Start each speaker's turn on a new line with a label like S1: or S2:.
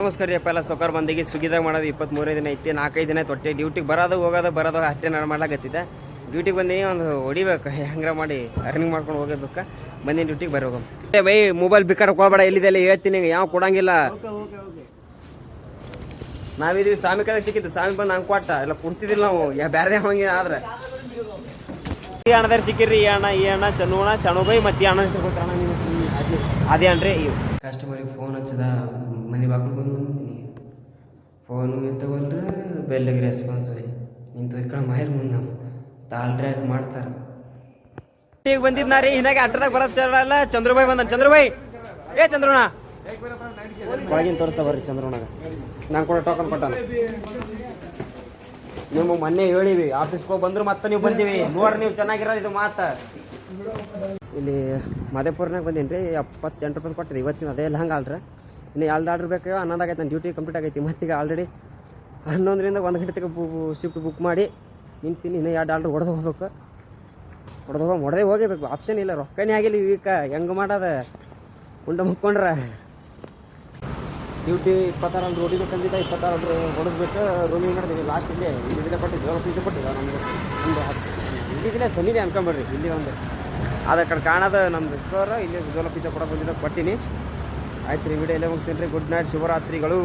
S1: ನಮಸ್ಕಾರ ರೀ ಎಲ್ಲ ಸೊಕಾರ ಬಂದಿಗೆ. ಸ್ವಿಗ್ಗಿದಾಗ ಮಾಡೋದು ಇಪ್ಪತ್ತ್ಮೂರನೇ ದಿನ ಐತಿ. ನಾಲ್ಕೈದು ದಿನ ತೊಟ್ಟೆ. ಡ್ಯೂಟಿಗೆ ಬರೋದು, ಹೋಗೋದು, ಬರೋದು, ಅಷ್ಟೇ ನಾನು ಮಾಡ್ಲಾಕತ್ತಿದ್ದೆ. ಡ್ಯೂಟಿಗೆ ಬಂದೀನಿ ಒಂದು ಹೊಡಿಬೇಕು, ಹೆಂಗ್ರ ಮಾಡಿ ಅರ್ನಿಂಗ್ ಮಾಡ್ಕೊಂಡು ಹೋಗೋದಕ್ಕೆ ಬಂದೀನಿ ಡ್ಯೂಟಿಗೆ ಬರೋಗ. ಏ, ಬೈ ಮೊಬೈಲ್ ಬಿಕ್ಕಾರ ಕೊಡಬೇಡ ಎಲ್ಲಿದೆಲ್ಲ ಹೇಳ್ತೀನಿ ಯಾವ ಕೊಡಂಗಿಲ್ಲ. ನಾವಿದೀವಿ, ಸ್ವಾಮಿ ಕಡೆ ಸಿಕ್ಕಿದ್ದು, ಸ್ವಾಮಿ ಬಂದು ಹಂಗೆ ಕೊಟ್ಟ. ಎಲ್ಲ ಕುಡ್ತಿದ್ದಿಲ್ಲ ನಾವು. ಬೇರೆ ಹಂಗೆ ಆದ್ರೆ. ಈ ಅಣ್ಣದಾರ ಸಿಕ್ಕಿರಿ, ಈ ಅಣ್ಣ ಈ ಅಣ್ಣ ಚಂದೋಣ ಬೈ ಮತ್ತೆ ಅಣ್ಣ ಅಣ್ಣ ನೀವು ಅದೇ ಅಣ್ರಿ ಕಸ್ಟಮರಿಗೆ ಫೋನ್ ಹಚ್ಚದ ಮನೆ ಬಾಕಲ್ ಬಂದು ಬಂದಿದ್ದೀನಿ ಫೋನು ಎತ್ತವಲ್ರ ಬೆಲ್ಲಿಗೆ ರೆಸ್ಪಾನ್ಸ್ ನಿಂತು ಈ ಕಡೆ ಮುಂದೆ ನಮ್ಮ ತಾಳ್ರಿ ಅದು ಮಾಡ್ತಾರೆ. ಈಗ ಬಂದಿದ್ನ ರೀ ಹಿನಾಗೆ ಅಟ್ಟದಾಗ ಬರತ್ತಲ್ಲ ಚಂದ್ರಬಾಯಿ ಬಂದ ಚಂದ್ರಬಾಯಿ! ಏ ಚಂದ್ರಣ್ಣ! ಒಳಗಿನ ತೋರಿಸ್ತಾ ಬರ್ರಿ ಚಂದ್ರಣ್ಣಗ. ನಾನು ಕೂಡ ಟೋಕನ್ ಕೊಟ್ಟಾನ. ನೀವು ಮೊನ್ನೆ ಹೇಳಿವಿ ಆಫೀಸ್ಗೆ ಹೋಗಿ ಬಂದ್ರು ಮತ್ತೆ ನೀವು ಬಂದೀವಿ. ನೋಡ್ರಿ ನೀವು ಚೆನ್ನಾಗಿರೋದು ಇದು ಮಾತ. ಇಲ್ಲಿ ಮಾದೇಪುರ್ನಾಗ ಬಂದೀನಿ ರೀ ಎಪ್ಪತ್ತೆಂಟು ರೂಪಾಯಿ ಕೊಟ್ಟಿರಿ ಇವತ್ತಿನ ಅದೇ ಇಲ್ಲ ಹಂಗೆ ಅಲ್ರಿ ಇನ್ನು ಎರಡು ಆರ್ಡ್ರ್ ಬೇಕು ಹನ್ನೊಂದು ಆಗೈತೆ ನನ್ನ ಡ್ಯೂಟಿ ಕಂಪ್ಲೀಟ್ ಆಗೈತಿ. ಮತ್ತೀಗ ಆಲ್ರೆಡಿ ಹನ್ನೊಂದರಿಂದ ಒಂದು ಗಂಟೆ ಬು ಶಿಫ್ಟ್ ಬುಕ್ ಮಾಡಿ ನಿಂತೀನಿ. ಇನ್ನೂ ಎರಡು ಆರ್ಡ್ರ್ ಹೊಡೆದು ಹೋಗ್ಬೇಕು. ಹೊಡೆದು ಹೋಗಿ, ಹೊಡೆದೇ ಹೋಗಬೇಕು. ಆಪ್ಷನ್ ಇಲ್ಲ, ರೊಕ್ಕನೇ ಆಗಿಲ್ಲ ಈಗ. ಹೆಂಗೆ ಮಾಡೋದ? ಉಂಡ ಮುಕ್ಕೊಂಡ್ರೆ. ಡ್ಯೂಟಿ ಇಪ್ಪತ್ತಾರು ಅಲ್ಲಿ ರೋಡಿಗೆ ಬೇಕಂದಿದ್ದ ಇಪ್ಪತ್ತಾರು ಅಲ್ಲಿ ಹೊಡೆದ್ಬಿಟ್ಟು ರೂಮಿಗೆ ಮಾಡಿದ್ವಿ ಲಾಸ್ಟ್ ಇಲ್ಲಿ ಕೊಟ್ಟಿದ್ದೆ. ಕೊಟ್ಟಿದ್ದು ಕೊಟ್ಟಿದ್ದ. ನಮಗೆ ಒಂದು ಇಲ್ಲಿ ಸನಿದೆ ಅನ್ಕೊಂಬಿಡ್ರಿ ಇಲ್ಲಿ ಒಂದು ಅದ ಕಡೆ ಕಾಣೋದು ನಮ್ಮದು ಸ್ಟೋರ್ ಇಲ್ಲಿ ಜೋಲ ಪಿಜ್ಜಾ ಕೂಡ ಬಂದಿದ್ದಾಗ ಕೊಟ್ಟಿನಿ. ಆಯ್ತು ರೀ ವಿಡಿಯೋ ಎಲ್ಲ ಮುಗಿಸ್ತೀನಿ ರೀ. Good night ಶುಭರಾತ್ರಿಗಳು